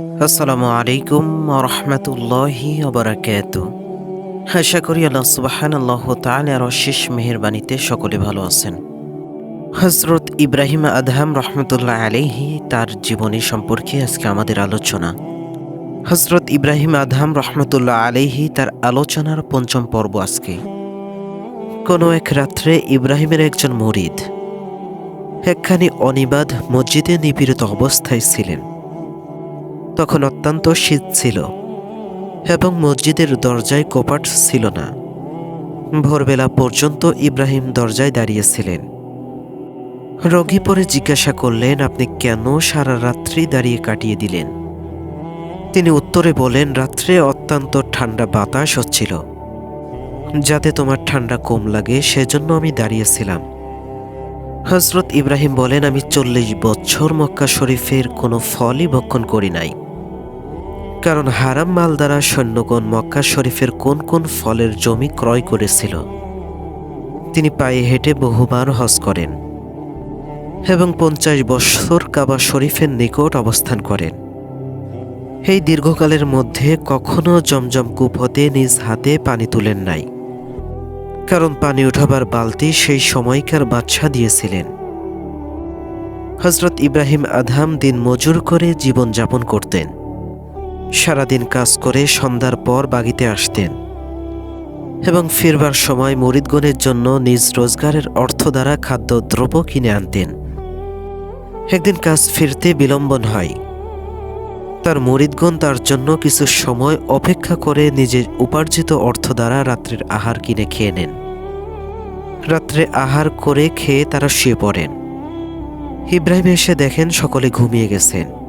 আসসালামু আলাইকুম রহমতুল্লাহি ওবরাকাত আশা করি আল্লাহ সুবাহান আল্লাহ তালার অশেষ মেহরবানিতে সকলে ভালো আছেন। হজরত ইব্রাহিম আদহাম রহমতুল্লাহ আলাইহি তার জীবনী সম্পর্কে আজকে আমাদের আলোচনা। হজরত ইব্রাহিম আদহাম রহমতুল্লাহ আলাইহি তার আলোচনার পঞ্চম পর্ব আজকে। কোনো এক রাত্রে ইব্রাহিমের একজন মরিদ একখানি অনিবাদ মসজিদে নিপীড়িত অবস্থায় ছিলেন। তখন অত্যন্ত শীত ছিল এবং মসজিদের দরজায় কপাট ছিল না। ভোরবেলা পর্যন্ত ইব্রাহিম দরজায় দাঁড়িয়েছিলেন। রোগী পরে জিজ্ঞাসা করলেন, আপনি কেন সারা রাত্রি দাঁড়িয়ে কাটিয়ে দিলেন? তিনি উত্তরে বলেন, রাত্রে অত্যন্ত ঠান্ডা বাতাস হচ্ছিল। যাতে তোমার ঠান্ডা কম লাগে, সেজন্য আমি দাঁড়িয়েছিলাম। হজরত ইব্রাহিম বলেন, আমি চল্লিশ বছর মক্কা শরীফের কোনো ফলই ভক্ষণ করি নাই। কারণ হারাম মাল দ্বারা সৈন্যগণ মক্কা শরীফের কোন কোন ফলের জমি ক্রয় করেছিল। তিনি পায়ে হেঁটে বহুবার হজ করেন এবং পঞ্চাশ বৎসর কাবা শরীফের নিকট অবস্থান করেন। এই দীর্ঘকালের মধ্যে কখনো জমজম কূপ হতে নিজ হাতে পানি তুলেন নাই, কারণ পানি উঠাবার বালতি সেই সময়কার বাদশা দিয়েছিলেন। হজরত ইব্রাহিম আধাম দিন মজুর করে জীবন যাপন করতেন। সারাদিন কাজ করে সন্ধ্যার পর বাগিতে আসতেন এবং ফিরবার সময় মরিদগণের জন্য নিজ রোজগারের অর্থ দ্বারা খাদ্য দ্রব্য কিনে আনতেন। একদিন কাজ ফিরতে বিলম্বন হয়। তার মরিদগণ তার জন্য কিছু সময় অপেক্ষা করে নিজের উপার্জিত অর্থ দ্বারা রাত্রের আহার কিনে খেয়ে নেন। রাত্রে আহার করে খেয়ে তারা শুয়ে পড়েন। ইব্রাহিম এসে দেখেন সকলে ঘুমিয়ে গেছেন।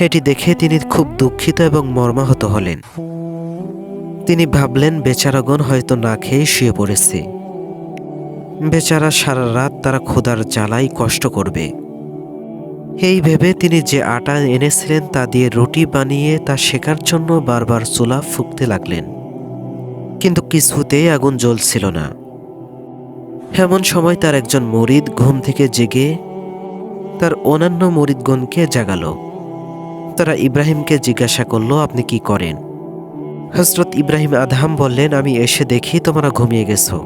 এটি দেখে তিনি খুব দুঃখিত এবং মর্মাহত হলেন। তিনি ভাবলেন, বেচারাগণ হয়তো না খেয়ে শুয়ে পড়েছে। বেচারা সারা রাত তারা ক্ষুধার জ্বালাই কষ্ট করবে। এই ভেবে তিনি যে আটা এনেছিলেন তা দিয়ে রুটি বানিয়ে তা শেখার জন্য বারবার চুলা ফুঁকতে লাগলেন। কিন্তু কিছুতেই আগুন জ্বলছিল না। এমন সময় তার একজন মরিদ ঘুম থেকে জেগে তার অন্যান্য মরিদগণকে জাগালো। তারা ইব্রাহিমকে জিজ্ঞাসা করল, আপনি কি করেন? হজরত ইব্রাহিম আদহাম বললেন, আমি এসে দেখি তোমরা ঘুমিয়ে গেছো।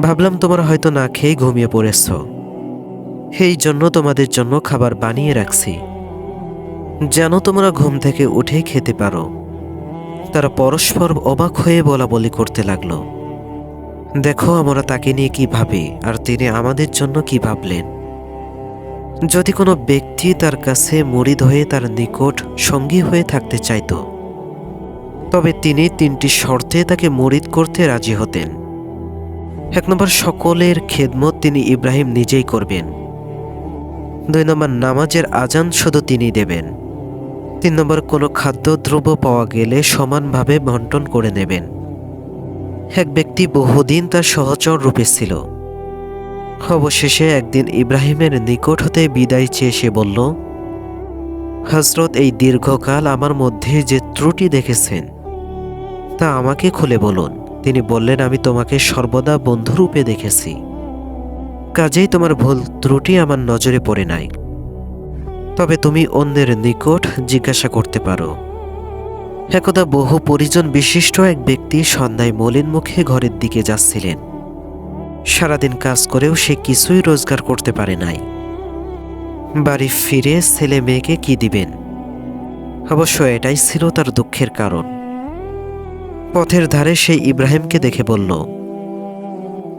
ভাবলাম তোমরা হয়তো না খেয়ে ঘুমিয়ে পড়েছ। সেই জন্য তোমাদের জন্য খাবার বানিয়ে রাখছি। যেন তোমরা ঘুম থেকে উঠে খেতে পারো। তারা পরস্পর অবাক হয়ে বলা বলি করতে লাগল। দেখো, আমরা তাকে নিয়ে কি ভাবি, আর তিনি আমাদের জন্য কি ভাবলেন? যদি কোনো ব্যক্তি তার কাছে মরিদ হয়ে তার নিকট সঙ্গী হয়ে থাকতে চাইত, তবে তিনি তিনটি শর্তে তাকে মরিদ করতে রাজি হতেন। এক নম্বর, সকলের খেদমত তিনি ইব্রাহিম নিজেই করবেন। দুই নম্বর, নামাজের আজান শুধু তিনি দেবেন। তিন নম্বর, কোনো খাদ্যদ্রব্য পাওয়া গেলে সমানভাবে বন্টন করে নেবেন। এক ব্যক্তি বহুদিন তার সহচর রূপে ছিল। অবশেষে একদিন ইব্রাহিমের নিকট হতে বিদায় চেয়ে সে বলল হজরত এই দীর্ঘকাল আমার মধ্যে যে ত্রুটি দেখেছেন, তা আমাকে খুলে বলুন। তিনি বললেন, আমি তোমাকে সর্বদা বন্ধুরূপে দেখেছি। কাজেই তোমার ভুল ত্রুটি আমার নজরে পড়ে নাই। তবে তুমি অন্যের নিকট জিজ্ঞাসা করতে পারো। একদা বহু পরিজন বিশিষ্ট এক ব্যক্তি সন্ধ্যায় মলিন মুখে ঘরের দিকে যাচ্ছিলেন। সারাদিন কাজ করেও সে কিছুই রোজগার করতে পারে নাই। বাড়ি ফিরে ছেলে মেয়েকে কি দিবেন? অবশ্য এটাই ছিল তার দুঃখের কারণ। পথের ধারে সেই ইব্রাহিমকে দেখে বলল,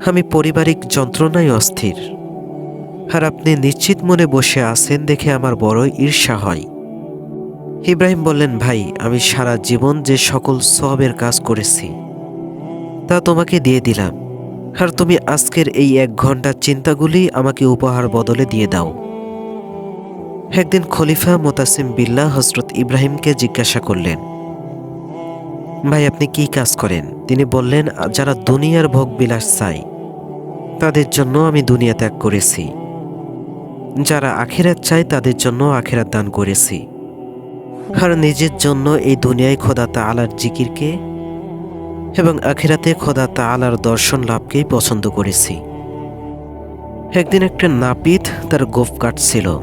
আমি পারিবারিক যন্ত্রণায় অস্থির। আর আপনি নিশ্চিত মনে বসে আছেন দেখে আমার বড় ঈর্ষা হয়। ইব্রাহিম বললেন, ভাই, আমি সারা জীবন যে সকল সবের কাজ করেছি, তা তোমাকে দিয়ে দিলাম। আর তুমি আজকের এই এক ঘণ্টার চিন্তাগুলি আমাকে উপহার বদলে দিয়ে দাও। একদিন খলিফা মোতাসিম বিল্লাহ হজরত ইব্রাহিমকে জিজ্ঞাসা করলেন, ভাই, আপনি কি কাজ করেন? তিনি বললেন, যারা দুনিয়ার ভোগ বিলাস চাই তাদের জন্য আমি দুনিয়া ত্যাগ করেছি। যারা আখেরাত চায়, তাদের জন্য আখেরাত দান করেছি। আর নিজের জন্য এই দুনিয়ায় খোদা আলার জিকিরকে এবং আখেরাতে খোদা আলার দর্শন লাভকেই পছন্দ করেছি। একদিন একটা নাপিত তার গোফ কাটছিল।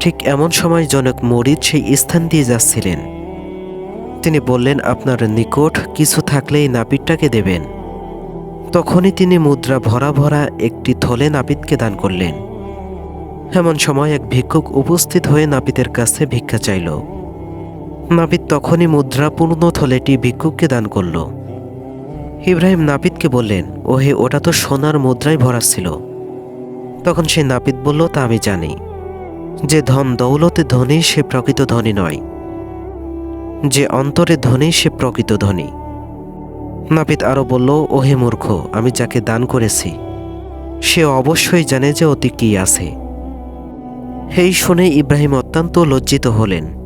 ঠিক এমন সময় জনক মরিদ সেই স্থান দিয়ে যাচ্ছিলেন। তিনি বললেন, আপনার নিকট কিছু থাকলেই নাপিতটাকে দেবেন। তখনই তিনি মুদ্রা ভরা ভরা একটি থলে নাপিতকে দান করলেন। এমন সময় এক ভিক্ষুক উপস্থিত হয়ে নাপিতের কাছে ভিক্ষা চাইল। নাপিত তখনই মুদ্রা পূর্ণ থলেটি ভিক্ষুককে দান করল। ইব্রাহিম নাপিতকে বললেন, ওহে, ওটা তো সোনার মুদ্রায় ভরা ছিল। তখন সে নাপিত বলল, তা আমি জানি। যে ধন দৌলতে ধনী, সে প্রকৃত ধনী নয়। যে অন্তরে ধনী, সে প্রকৃত ধনী। নাপিত আরও বলল, ওহে মূর্খ, আমি যাকে দান করেছি, সে অবশ্যই জানে যে অতি কি আছে। এই শুনে ইব্রাহিম অত্যন্ত লজ্জিত হলেন।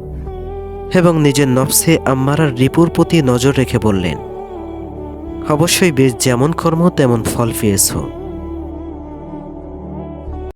এবং নিজের নফসে আম্মারার রিপুর প্রতি নজর রেখে বললেন, অবশ্যই বেশ যেমন কর্ম, তেমন ফল পেয়েছ।